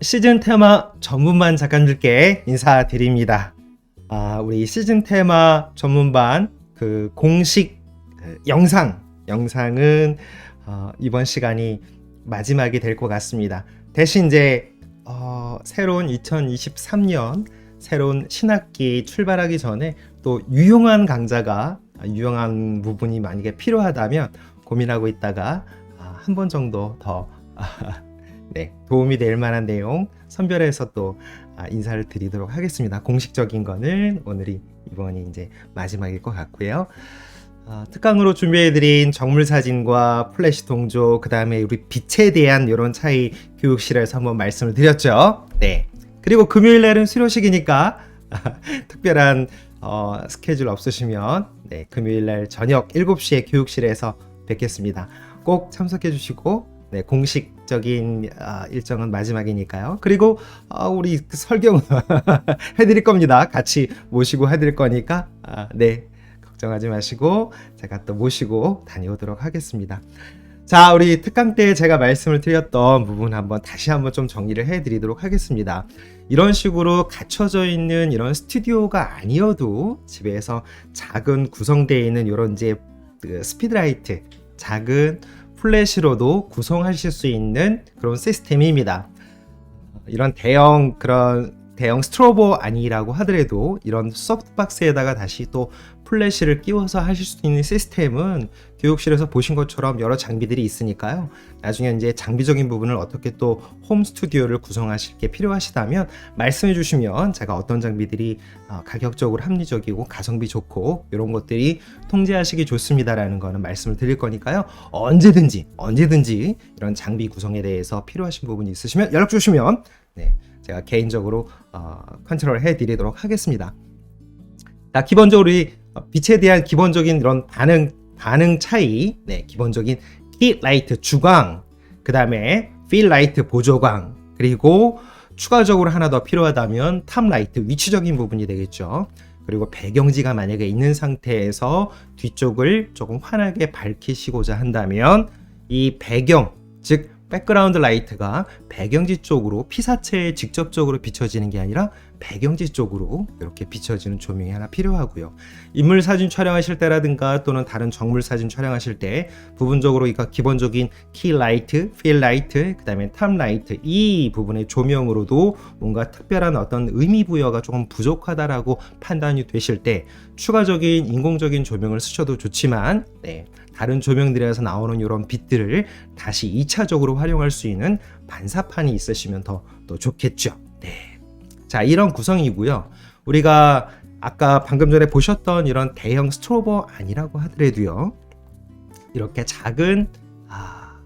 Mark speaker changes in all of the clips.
Speaker 1: 시즌 테마 전문반 작가님들께 인사드립니다. 아, 우리 시즌 테마 전문반 그 공식 그 영상 영상은 어, 이번 시간이 마지막이 될 것 같습니다. 대신 이제 어, 새로운 2023년 새로운 신학기 출발하기 전에 또 유용한 강좌가 아, 유용한 부분이 만약에 필요하다면 고민하고 있다가 아, 한번 정도 더 아, 네, 도움이 될 만한 내용 선별해서 또 아, 인사를 드리도록 하겠습니다. 공식적인 거는 오늘이 이번이 이제 마지막일 것 같고요. 아, 특강으로 준비해드린 정물 사진과 플래시 동조, 그 다음에 우리 빛에 대한 이런 차이 교육실에서 한번 말씀을 드렸죠. 네. 그리고 금요일 날은 수료식이니까 특별한 어, 스케줄 없으시면 네, 금요일 날 저녁 7시에 교육실에서 뵙겠습니다. 꼭 참석해 주시고 네, 공식적인 아, 일정은 마지막이니까요. 그리고 아, 우리 그 설경 해드릴 겁니다. 같이 모시고 해드릴 거니까 아, 네 걱정하지 마시고 제가 또 모시고 다녀오도록 하겠습니다. 자, 우리 특강 때 제가 말씀을 드렸던 부분 한번 다시 한번 좀 정리를 해드리도록 하겠습니다. 이런 식으로 갖춰져 있는 이런 스튜디오가 아니어도 집에서 작은 구성되어 있는 이런 이제 그 스피드라이트, 작은 플래시로도 구성하실 수 있는 그런 시스템입니다. 이런 대형 그런 대형 스트로보 아니라고 하더라도 이런 소프트박스에다가 다시 또 플래시를 끼워서 하실 수 있는 시스템은 교육실에서 보신 것처럼 여러 장비들이 있으니까요. 나중에 이제 장비적인 부분을 어떻게 또 홈 스튜디오를 구성하실 게 필요하시다면 말씀해 주시면 제가 어떤 장비들이 어, 가격적으로 합리적이고 가성비 좋고 이런 것들이 통제하시기 좋습니다라는 거는 말씀을 드릴 거니까요. 언제든지 언제든지 이런 장비 구성에 대해서 필요하신 부분이 있으시면 연락 주시면 네, 제가 개인적으로 어, 컨트롤 해 드리도록 하겠습니다. 자, 기본적으로 이 빛에 대한 기본적인 이런 반응 반응 차이, 네, 기본적인 히 라이트 주광, 그 다음에 필 라이트 보조광, 그리고 추가적으로 하나 더 필요하다면 탑 라이트 위치적인 부분이 되겠죠. 그리고 배경지가 만약에 있는 상태에서 뒤쪽을 조금 환하게 밝히시고자 한다면 이 배경, 즉 백그라운드 라이트가 배경지 쪽으로 피사체에 직접적으로 비춰지는 게 아니라 배경지 쪽으로 이렇게 비춰지는 조명이 하나 필요하고요. 인물 사진 촬영하실 때라든가 또는 다른 정물 사진 촬영하실 때 부분적으로 이거 기본적인 키 라이트, 필 라이트, 그다음에 탑 라이트 이 부분의 조명으로도 뭔가 특별한 어떤 의미 부여가 조금 부족하다라고 판단이 되실 때 추가적인 인공적인 조명을 쓰셔도 좋지만 네. 다른 조명들에서 나오는 이런 빛들을 다시 2차적으로 활용할 수 있는 반사판이 있으시면 더, 더 좋겠죠. 네. 자, 이런 구성이고요. 우리가 아까 방금 전에 보셨던 이런 대형 스트로버 아니라고 하더라도요. 이렇게 작은 아,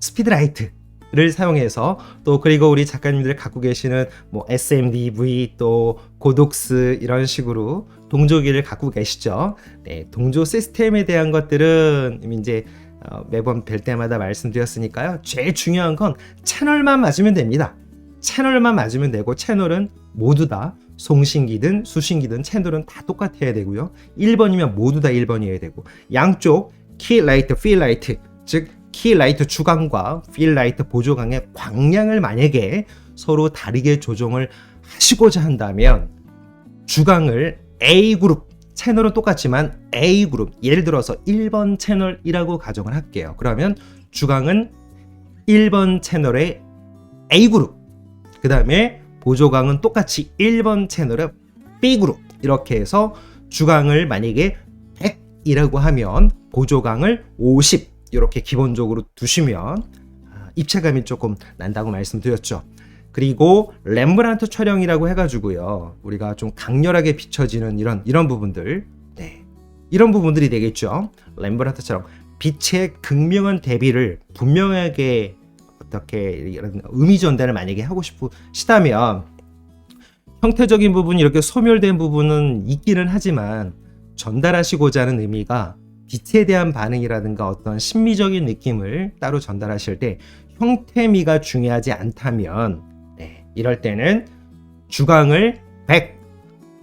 Speaker 1: 스피드라이트 를 사용해서 또 그리고 우리 작가님들 갖고 계시는 뭐 SMDV 또 고독스 이런 식으로 동조기를 갖고 계시죠. 네, 동조 시스템에 대한 것들은 이제 어, 매번 뵐 때마다 말씀드렸으니까요. 제일 중요한 건 채널만 맞으면 됩니다. 채널만 맞으면 되고 채널은 모두 다 송신기든 수신기든 채널은 다 똑같아야 되고요. 1번이면 모두 다 1번이어야 되고 양쪽 키 라이트, 필 라이트 즉 키 라이트 주광과 필 라이트 보조광의 광량을 만약에 서로 다르게 조정을 하시고자 한다면 주광을 A 그룹 채널은 똑같지만 A 그룹 예를 들어서 1번 채널이라고 가정을 할게요. 그러면 주광은 1번 채널의 A 그룹 그 다음에 보조광은 똑같이 1번 채널의 B 그룹 이렇게 해서 주광을 만약에 100이라고 하면 보조광을 50 이렇게 기본적으로 두시면 아, 입체감이 조금 난다고 말씀드렸죠. 그리고 렘브란트 촬영이라고 해가지고요. 우리가 좀 강렬하게 비춰지는 이런 이런 부분들, 네, 이런 부분들이 되겠죠. 렘브란트처럼 빛의 극명한 대비를 분명하게 어떻게 이런 의미 전달을 만약에 하고 싶으시다면 형태적인 부분이 이렇게 소멸된 부분은 있기는 하지만 전달하시고자 하는 의미가 빛에 대한 반응이라든가 어떤 심미적인 느낌을 따로 전달하실 때 형태미가 중요하지 않다면 네, 이럴 때는 주광을 100,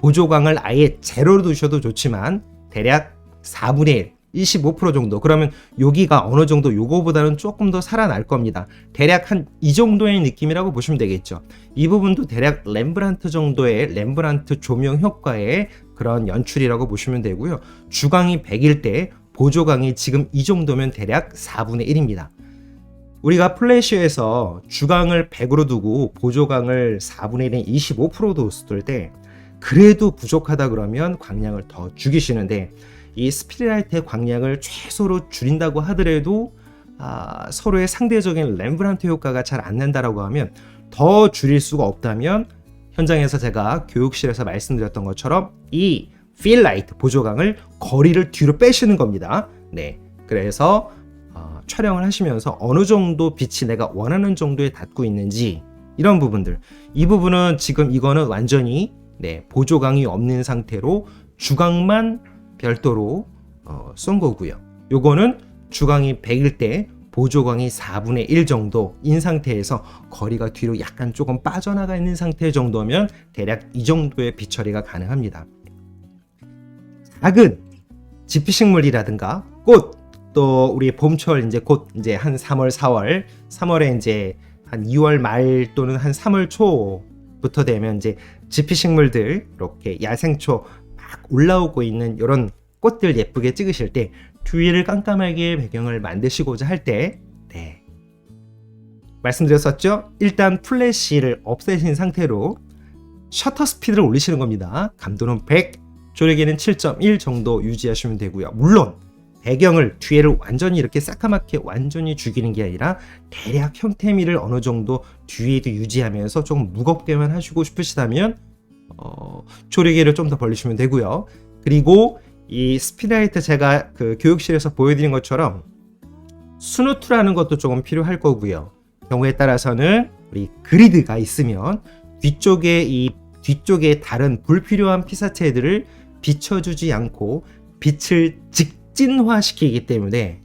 Speaker 1: 보조광을 아예 제로로 두셔도 좋지만 대략 4분의 1 25% 정도. 그러면 여기가 어느 정도 요거보다는 조금 더 살아날 겁니다. 대략 한 이 정도의 느낌이라고 보시면 되겠죠. 이 부분도 대략 렘브란트 정도의 렘브란트 조명 효과의 그런 연출이라고 보시면 되고요. 주광이 100일 때 보조광이 지금 이 정도면 대략 4분의 1입니다. 우리가 플래시에서 주광을 100으로 두고 보조광을 4분의 1인 25% 뒀을 때 그래도 부족하다 그러면 광량을 더 죽이시는데 이 스피드라이트의 광량을 최소로 줄인다고 하더라도 아, 서로의 상대적인 렘브란트 효과가 잘 안 난다라고 하면 더 줄일 수가 없다면 현장에서 제가 교육실에서 말씀드렸던 것처럼 이 필라이트 보조광을 거리를 뒤로 빼시는 겁니다. 네, 그래서 어, 촬영을 하시면서 어느 정도 빛이 내가 원하는 정도에 닿고 있는지 이런 부분들 이 부분은 지금 이거는 완전히 네, 보조광이 없는 상태로 주광만 별도로 어, 쏜 거고요. 요거는 주광이 100일 때 보조광이 4분의 1 정도인 상태에서 거리가 뒤로 약간 조금 빠져나가 있는 상태 정도면 대략 이 정도의 빛 처리가 가능합니다. 작은 지피식물이라든가 꽃, 또 우리 봄철 이제 곧 이제 한 3월, 4월, 3월에 이제 한 2월 말 또는 한 3월 초부터 되면 이제 지피식물들 이렇게 야생초 막 올라오고 있는 이런 꽃들 예쁘게 찍으실 때 뒤를 깜깜하게 배경을 만드시고자 할 때 네. 말씀드렸었죠? 일단 플래시를 없애신 상태로 셔터 스피드를 올리시는 겁니다. 감도는 100, 조력에는 7.1 정도 유지하시면 되고요. 물론 배경을 뒤에를 완전히 이렇게 새까맣게 완전히 죽이는 게 아니라 대략 형태미를 어느 정도 뒤에도 유지하면서 좀 무겁게만 하시고 싶으시다면 어, 조리개를 좀 더 벌리시면 되고요. 그리고 이 스피드라이트 제가 그 교육실에서 보여드린 것처럼 스누트라는 것도 조금 필요할 거고요. 경우에 따라서는 우리 그리드가 있으면 뒤쪽에 이 뒤쪽에 다른 불필요한 피사체들을 비춰주지 않고 빛을 직진화시키기 때문에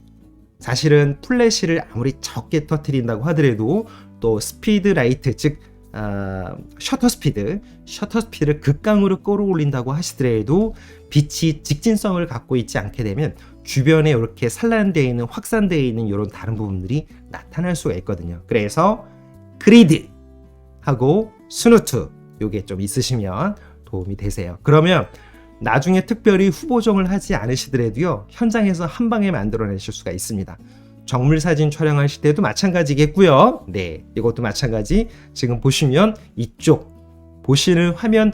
Speaker 1: 사실은 플래시를 아무리 적게 터트린다고 하더라도 또 스피드 라이트 즉 어, 셔터 스피드 셔터 스피드를 극강으로 끌어올린다고 하시더라도 빛이 직진성을 갖고 있지 않게 되면 주변에 이렇게 산란되어 있는 확산되어 있는 이런 다른 부분들이 나타날 수가 있거든요. 그래서 그리드 하고 스누트 요게 좀 있으시면 도움이 되세요. 그러면 나중에 특별히 후보정을 하지 않으시더라도요 현장에서 한 방에 만들어내실 수가 있습니다. 정물 사진 촬영하실 때도 마찬가지겠고요. 네, 이것도 마찬가지. 지금 보시면 이쪽 보시는 화면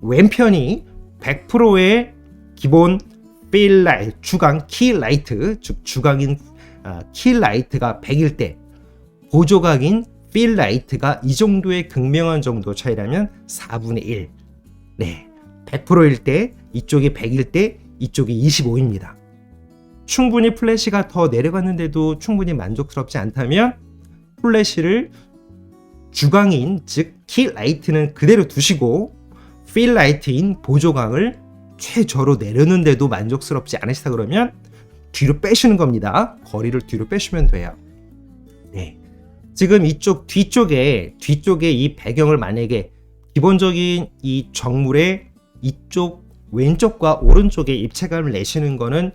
Speaker 1: 왼편이 100%의 기본 필라이트 주광 키 라이트 즉 주광인 아, 키 라이트가 100일 때 보조각인 필 라이트가 이 정도의 극명한 정도 차이라면 4분의 1. 네. 100%일 때 이쪽이 100일 때 이쪽이 25입니다. 충분히 플래시가 더 내려갔는데도 충분히 만족스럽지 않다면 플래시를 주광인 즉 키 라이트는 그대로 두시고 필 라이트인 보조광을 최저로 내렸는데도 만족스럽지 않으시다 그러면 뒤로 빼시는 겁니다. 거리를 뒤로 빼시면 돼요. 네. 지금 이쪽 뒤쪽에 뒤쪽에 이 배경을 만약에 기본적인 이 정물의 이쪽 왼쪽과 오른쪽에 입체감을 내시는 거는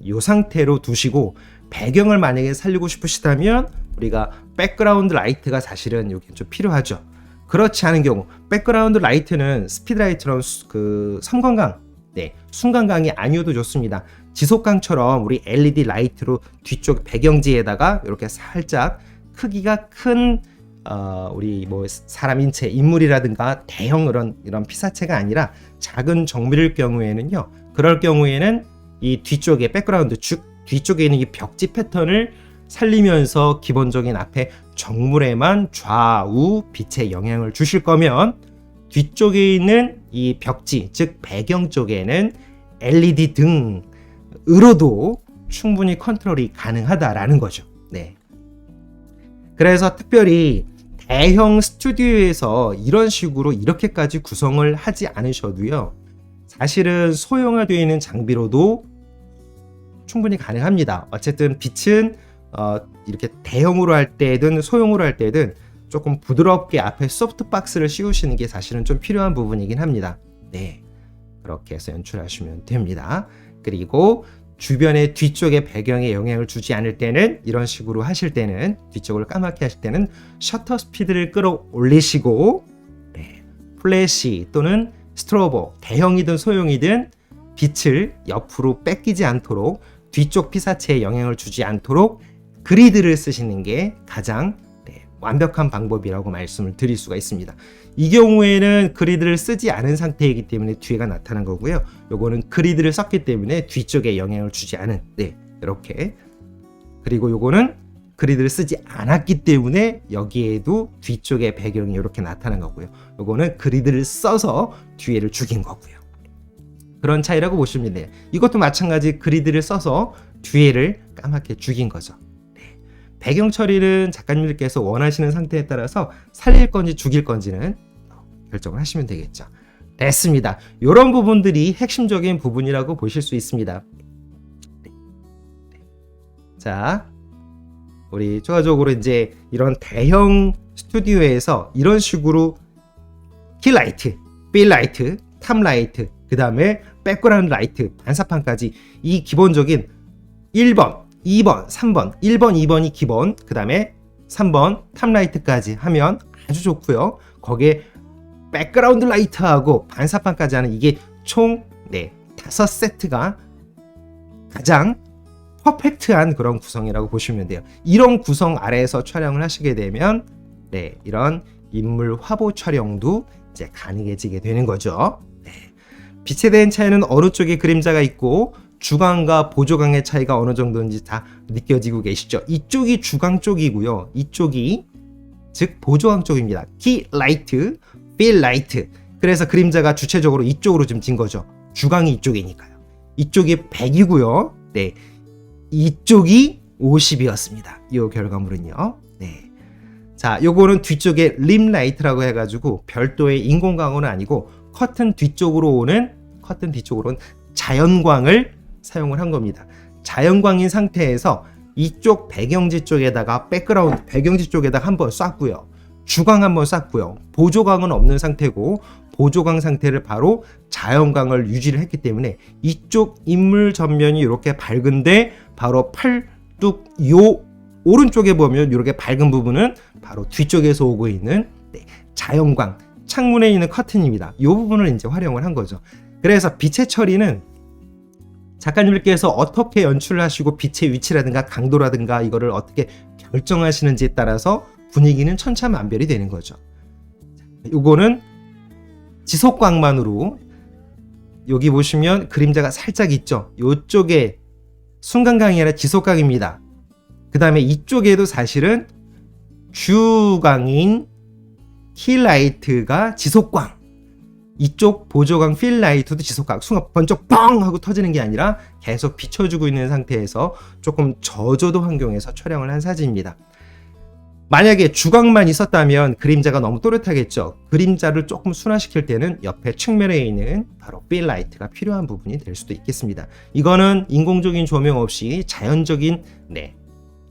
Speaker 1: 이 상태로 두시고 배경을 만약에 살리고 싶으시다면 우리가 백그라운드 라이트가 사실은 여기 좀 필요하죠. 그렇지 않은 경우 백그라운드 라이트는 스피드라이트처럼 그 섬광광, 네 순간광이 아니어도 좋습니다. 지속광처럼 우리 LED 라이트로 뒤쪽 배경지에다가 이렇게 살짝 크기가 큰 어, 우리 뭐 사람 인체 인물이라든가 대형 그런 이런 피사체가 아니라 작은 정밀일 경우에는요. 그럴 경우에는 이 뒤쪽에 백그라운드 즉 뒤쪽에 있는 이 벽지 패턴을 살리면서 기본적인 앞에 정물에만 좌우 빛의 영향을 주실 거면 뒤쪽에 있는 이 벽지 즉 배경 쪽에는 LED 등으로도 충분히 컨트롤이 가능하다라는 거죠. 네. 그래서 특별히 대형 스튜디오에서 이런 식으로 이렇게까지 구성을 하지 않으셔도요. 사실은 소형화되어 있는 장비로도 충분히 가능합니다. 어쨌든 빛은 어, 이렇게 대형으로 할 때든 소형으로 할 때든 조금 부드럽게 앞에 소프트 박스를 씌우시는 게 사실은 좀 필요한 부분이긴 합니다. 네. 그렇게 해서 연출하시면 됩니다. 그리고 주변의 뒤쪽의 배경에 영향을 주지 않을 때는 이런 식으로 하실 때는 뒤쪽을 까맣게 하실 때는 셔터 스피드를 끌어올리시고 네, 플래시 또는 스트로보 대형이든 소형이든 빛을 옆으로 뺏기지 않도록 뒤쪽 피사체에 영향을 주지 않도록 그리드를 쓰시는 게 가장 네, 완벽한 방법이라고 말씀을 드릴 수가 있습니다. 이 경우에는 그리드를 쓰지 않은 상태이기 때문에 뒤에가 나타난 거고요. 요거는 그리드를 썼기 때문에 뒤쪽에 영향을 주지 않은 네 이렇게 그리고 요거는 그리드를 쓰지 않았기 때문에 여기에도 뒤쪽에 배경이 이렇게 나타난 거고요. 요거는 그리드를 써서 뒤에를 죽인 거고요. 그런 차이라고 돼요. 이것도 마찬가지 그리드를 써서 뒤에를 까맣게 죽인 거죠. 네. 배경 처리는 작가님들께서 원하시는 상태에 따라서 살릴 건지 죽일 건지는 결정을 하시면 되겠죠. 됐습니다. 이런 부분들이 핵심적인 부분이라고 보실 수 있습니다. 네. 네. 자, 우리 추가적으로 이제 이런 대형 스튜디오에서 이런 식으로 킬라이트, 빌라이트, 탑라이트, 그 다음에 백그라운드 라이트, 반사판까지 이 기본적인 1번, 2번, 3번, 1번, 2번이 기본, 그 다음에 3번 탑라이트까지 하면 아주 좋고요. 거기에 백그라운드 라이트하고 반사판까지 하는 이게 총 네, 다섯 세트가 가장 퍼펙트한 그런 구성이라고 보시면 돼요. 이런 구성 아래에서 촬영을 하시게 되면 네, 이런 인물 화보 촬영도 이제 가능해지게 되는 거죠. 네. 빛에 대한 차이는 어느 쪽에 그림자가 있고 주광과 보조광의 차이가 어느 정도인지 다 느껴지고 계시죠? 이쪽이 주광 쪽이고요. 이쪽이 즉 보조광 쪽입니다. 키 라이트, 필 라이트. 그래서 그림자가 주체적으로 이쪽으로 좀 진 거죠. 주광이 이쪽이니까요. 이쪽이 100이고요. 네. 이쪽이 50이었습니다. 이 결과물은요. 네. 자, 요거는 뒤쪽에 림 라이트라고 해가지고 별도의 인공광은 아니고 커튼 뒤쪽으로 오는 커튼 뒤쪽으로 는 자연광을 사용을 한 겁니다. 자연광인 상태에서 이쪽 배경지 쪽에다가 백그라운드 배경지 쪽에다가 한번 쐈고요. 주광 한번 쐈고요. 보조광은 없는 상태고 보조광 상태를 바로 자연광을 유지를 했기 때문에 이쪽 인물 전면이 이렇게 밝은데 바로 팔뚝 요 오른쪽에 보면 이렇게 밝은 부분은 바로 뒤쪽에서 오고 있는 네, 자연광 창문에 있는 커튼입니다. 이 부분을 이제 활용을 한 거죠. 그래서 빛의 처리는 작가님들께서 어떻게 연출을 하시고 빛의 위치라든가 강도라든가 이거를 어떻게 결정하시는지에 따라서 분위기는 천차만별이 되는 거죠. 요거는 지속광만으로 여기 보시면 그림자가 살짝 있죠. 요쪽에 순간광이 아니라 지속광입니다. 그 다음에 이쪽에도 사실은 주광인 힐라이트가 지속광 이쪽 보조광 필라이트도 지속광 순간 번쩍 뻥 하고 터지는 게 아니라 계속 비춰주고 있는 상태에서 조금 저조도 환경에서 촬영을 한 사진입니다. 만약에 주광만 있었다면 그림자가 너무 또렷하겠죠. 그림자를 조금 순화시킬 때는 옆에 측면에 있는 바로 필라이트가 필요한 부분이 될 수도 있겠습니다. 이거는 인공적인 조명 없이 자연적인 네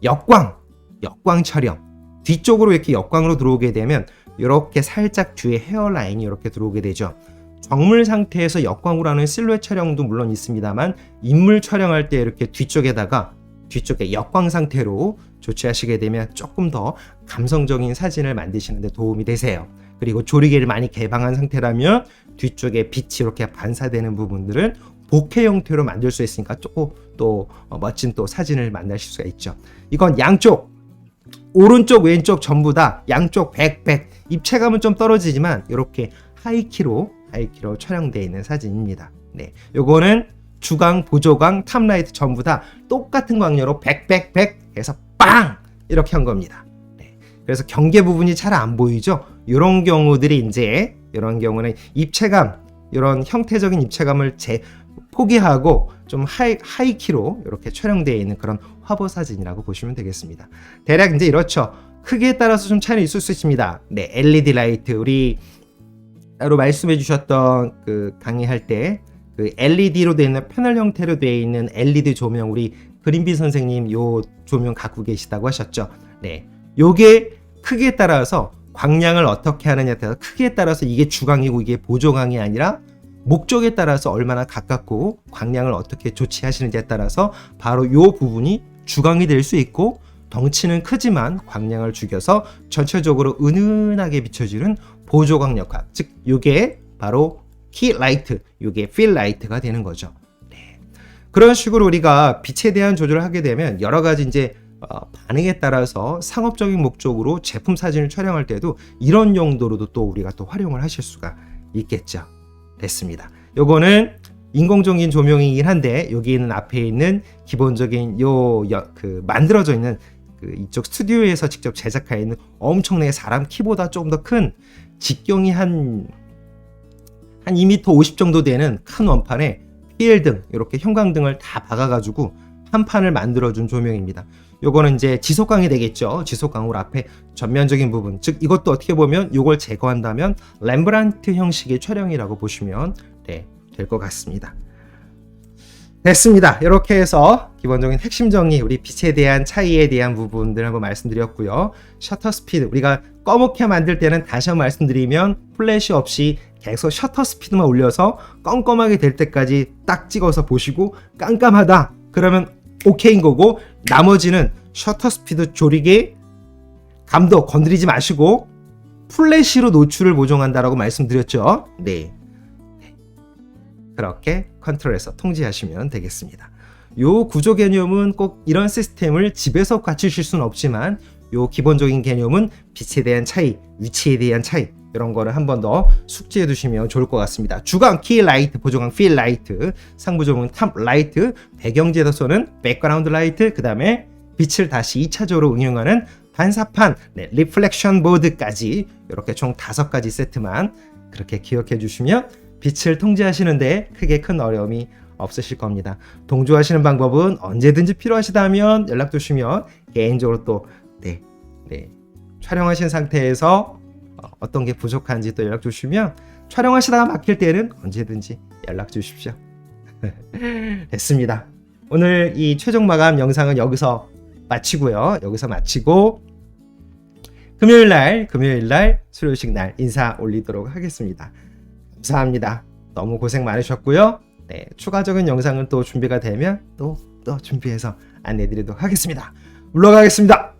Speaker 1: 역광, 역광 촬영. 뒤쪽으로 이렇게 역광으로 들어오게 되면 이렇게 살짝 뒤에 헤어라인이 이렇게 들어오게 되죠. 정물 상태에서 역광으로 하는 실루엣 촬영도 물론 있습니다만 인물 촬영할 때 이렇게 뒤쪽에다가 뒤쪽에 역광 상태로 조치하시게 되면 조금 더 감성적인 사진을 만드시는 데 도움이 되세요. 그리고 조리개를 많이 개방한 상태라면 뒤쪽에 빛이 이렇게 반사되는 부분들은 복회 형태로 만들 수 있으니까 조금 또 어, 멋진 또 사진을 만나실 수가 있죠. 이건 양쪽 오른쪽 왼쪽 전부 다 양쪽 100 100 입체감은 좀 떨어지지만 이렇게 하이키로 하이키로 촬영되어 있는 사진입니다. 네, 요거는 주광, 보조광, 탑라이트 전부 다 똑같은 광료로 100, 100, 100 해서 빵! 이렇게 한 겁니다. 네. 그래서 경계 부분이 잘 안 보이죠? 이런 경우들이 이제 이런 경우는 입체감, 이런 형태적인 입체감을 제 포기하고 좀 하이, 하이키로 이렇게 촬영되어 있는 그런 화보 사진이라고 보시면 되겠습니다. 대략 이제 이렇죠. 크기에 따라서 좀 차이는 있을 수 있습니다. 네, LED 라이트 우리 따로 말씀해 주셨던 그 강의할 때 그 LED로 되어 있는 패널 형태로 되어 있는 LED 조명 우리 그린비 선생님 요 조명 갖고 계시다고 하셨죠. 네. 요게 크기에 따라서 광량을 어떻게 하느냐에 따라서 크기에 따라서 이게 주광이고 이게 보조광이 아니라 목적에 따라서 얼마나 가깝고 광량을 어떻게 조치하시는지에 따라서 바로 요 부분이 주광이 될 수 있고 덩치는 크지만 광량을 죽여서 전체적으로 은은하게 비춰지는 보조광 역학 즉 요게 바로 키 라이트 요게 필 라이트가 되는 거죠 네. 그런 식으로 우리가 빛에 대한 조절을 하게 되면 여러 가지 이제 어, 반응에 따라서 상업적인 목적으로 제품 사진을 촬영할 때도 이런 용도로도 또 우리가 또 활용을 하실 수가 있겠죠. 됐습니다. 요거는 인공적인 조명이긴 한데 여기 있는 앞에 있는 기본적인 요 그 만들어져 있는 그 이쪽 스튜디오에서 직접 제작하여 있는 엄청나게 사람 키보다 조금 더 큰 직경이 한 한 2m 50 정도 되는 큰 원판에 PL등 이렇게 형광등을 다 박아가지고 한 판을 만들어준 조명입니다. 요거는 이제 지속광이 되겠죠. 지속광으로 앞에 전면적인 부분, 즉 이것도 어떻게 보면 요걸 제거한다면 렘브란트 형식의 촬영이라고 보시면 네, 될 것 같습니다. 됐습니다. 이렇게 해서 기본적인 핵심 정리, 우리 빛에 대한 차이에 대한 부분들 한번 말씀드렸고요. 셔터 스피드, 우리가 검게 만들 때는 다시 한번 말씀드리면 플래시 없이 계속 셔터 스피드만 올려서 껌껌하게 될 때까지 딱 찍어서 보시고 깜깜하다 그러면 오케이인 거고 나머지는 셔터 스피드 조리개 감도 건드리지 마시고 플래시로 노출을 보정한다라고 말씀드렸죠. 네. 그렇게 컨트롤해서 통제하시면 되겠습니다. 요 구조 개념은 꼭 이런 시스템을 집에서 갖추실 수는 없지만 요 기본적인 개념은 빛에 대한 차이, 위치에 대한 차이 이런 거를 한 번 더 숙지해 두시면 좋을 것 같습니다. 주광 키 라이트, 보조광 필 라이트, 상부 조명은 탑 라이트, 배경 제도소는 백그라운드 라이트, 그 다음에 빛을 다시 2차적으로 응용하는 반사판, 네, 리플렉션 보드까지 이렇게 총 다섯 가지 세트만 그렇게 기억해 주시면 빛을 통제하시는데 크게 큰 어려움이 없으실 겁니다. 동조하시는 방법은 언제든지 필요하시다면 연락 주시면 개인적으로 또 네, 네, 촬영하신 상태에서 어, 어떤 게 부족한지 또 연락 주시면 촬영하시다가 막힐 때는 언제든지 연락 주십시오. 됐습니다. 오늘 이 최종 마감 영상은 여기서 마치고요. 여기서 마치고 금요일 날, 금요일 날, 수요식 날 인사 올리도록 하겠습니다. 감사합니다. 너무 고생 많으셨고요. 네, 추가적인 영상은 또 준비가 되면 또, 또 준비해서 안내드리도록 하겠습니다. 물러가겠습니다.